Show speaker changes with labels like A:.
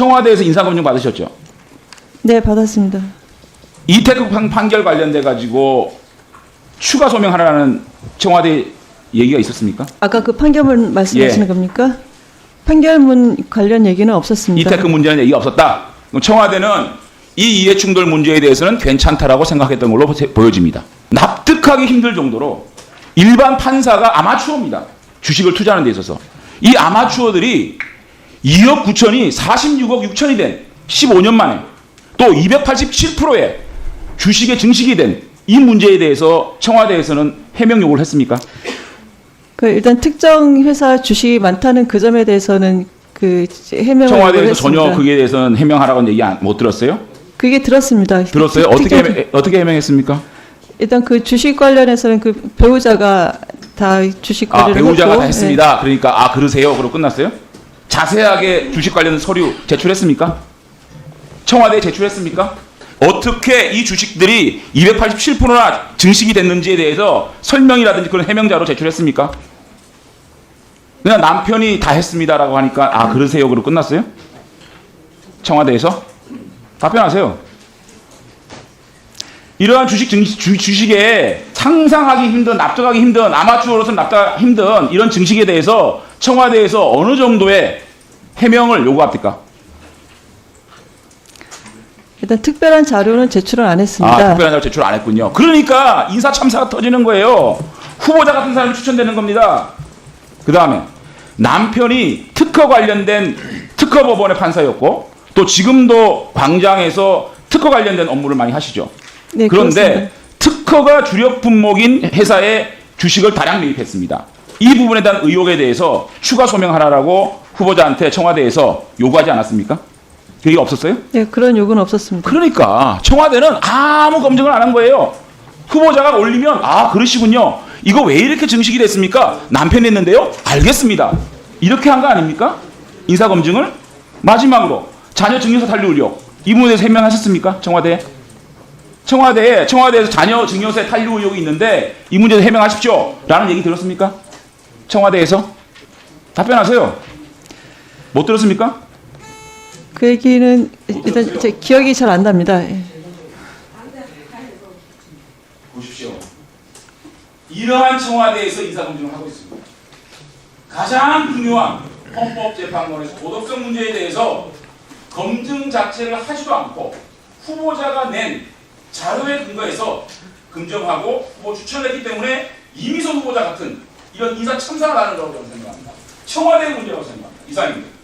A: 청와대에서 인사검증 받으셨죠?
B: 네, 받았습니다.
A: 이태국 판- 판결 관련돼 가지고 추가 소명하라는 청와대 얘기가 있었습니까?
B: 아까 그 판결문 말씀하시는
A: 예.
B: 겁니까? 판결문 관련 얘기는 없었습니다.
A: 이태국 문제는 얘기가 없었다. 청와대는 이 이해 충돌 문제에 대해서는 괜찮다라고 생각했던 걸로 보- 보여집니다. 납득하기 힘들 정도로 일반 판사가 아마추어입니다. 주식을 투자하는 데 있어서 이 아마추어들이 2억 9천이 46억 6천이 된 15년 만에 또 287%의 주식의 증식이 된 이 문제에 대해서 청와대에서는 해명 요구를 했습니까?
B: 그 일단 특정 회사 주식이 많다는 그 점에 대해서는 그 해명을
A: 청와대에서. 전혀 그에 대해서는 해명하라고는 얘기 안- 못 들었어요?
B: 그게 들었습니다.
A: 들었어요?
B: 특-
A: 어떻게
B: 특정-
A: 해명, 어떻게 해명했습니까?
B: 일단 그 주식 관련해서는 그 배우자가 다 주식
A: 아,
B: 관리를
A: 배우자가
B: 했고,
A: 다 했습니다. 그러니까 아 그러세요. 그러고 끝났어요? 자세하게 주식 관련 서류 제출했습니까? 청와대에 제출했습니까? 어떻게 이 주식들이 287%나 증식이 됐는지에 대해서 설명이라든지 그런 해명자로 제출했습니까? 그냥 남편이 다 했습니다라고 하니까 아 그러세요. 그러고 끝났어요? 청와대에서 답변하세요. 이러한 주식 증 주, 주식에 상상하기 힘든 납득하기 힘든 아마추어로서 납득 힘든 이런 증식에 대해서 청와대에서 어느 정도의 해명을 요구합니까?
B: 일단 특별한 자료는 제출을 안 했습니다.
A: 아, 특별한 자료 제출 안 했군요. 그러니까 인사 참사가 터지는 거예요. 후보자 같은 사람이 추천되는 겁니다. 그 다음에 남편이 특허 관련된 특허 법원의 판사였고 또 지금도 광장에서 특허 관련된 업무를 많이 하시죠.
B: 네,
A: 그런데
B: 그렇습니다.
A: 특허가 주력 품목인 회사에 주식을 다량 매입했습니다. 이 부분에 대한 의혹에 대해서 추가 소명하라고 후보자한테 청와대에서 요구하지 않았습니까? 그게 없었어요?
B: 네, 그런 요구는 없었습니다.
A: 그러니까 청와대는 아무 검증을 안 한 거예요. 후보자가 올리면 아 그러시군요. 이거 왜 이렇게 증식이 됐습니까? 남편이 했는데요. 알겠습니다. 이렇게 한 거 아닙니까? 인사 검증을 마지막으로 자녀 증여세 탄류 의혹 이 부분에 해명하셨습니까? 청와대 청와대에 청와대에서 자녀 증여세 탄류 의혹이 있는데 이 대해서 해명하십시오라는 얘기 들었습니까? 청와대에서 답변하세요. 못 들었습니까?
B: 그 얘기는 일단 제 기억이 잘 안 납니다. 예.
A: 보십시오. 이러한 청와대에서 인사검증을 하고 있습니다. 가장 중요한 헌법재판관에서 도덕성 문제에 대해서 검증 자체를 하지도 않고 후보자가 낸 자료에 근거해서 긍정하고 후보 추천을 했기 때문에 이미선 후보자 같은 이런 인사 참사가 나는 거라고 저는 생각합니다. 청와대 문제라고 생각합니다. 이상입니다.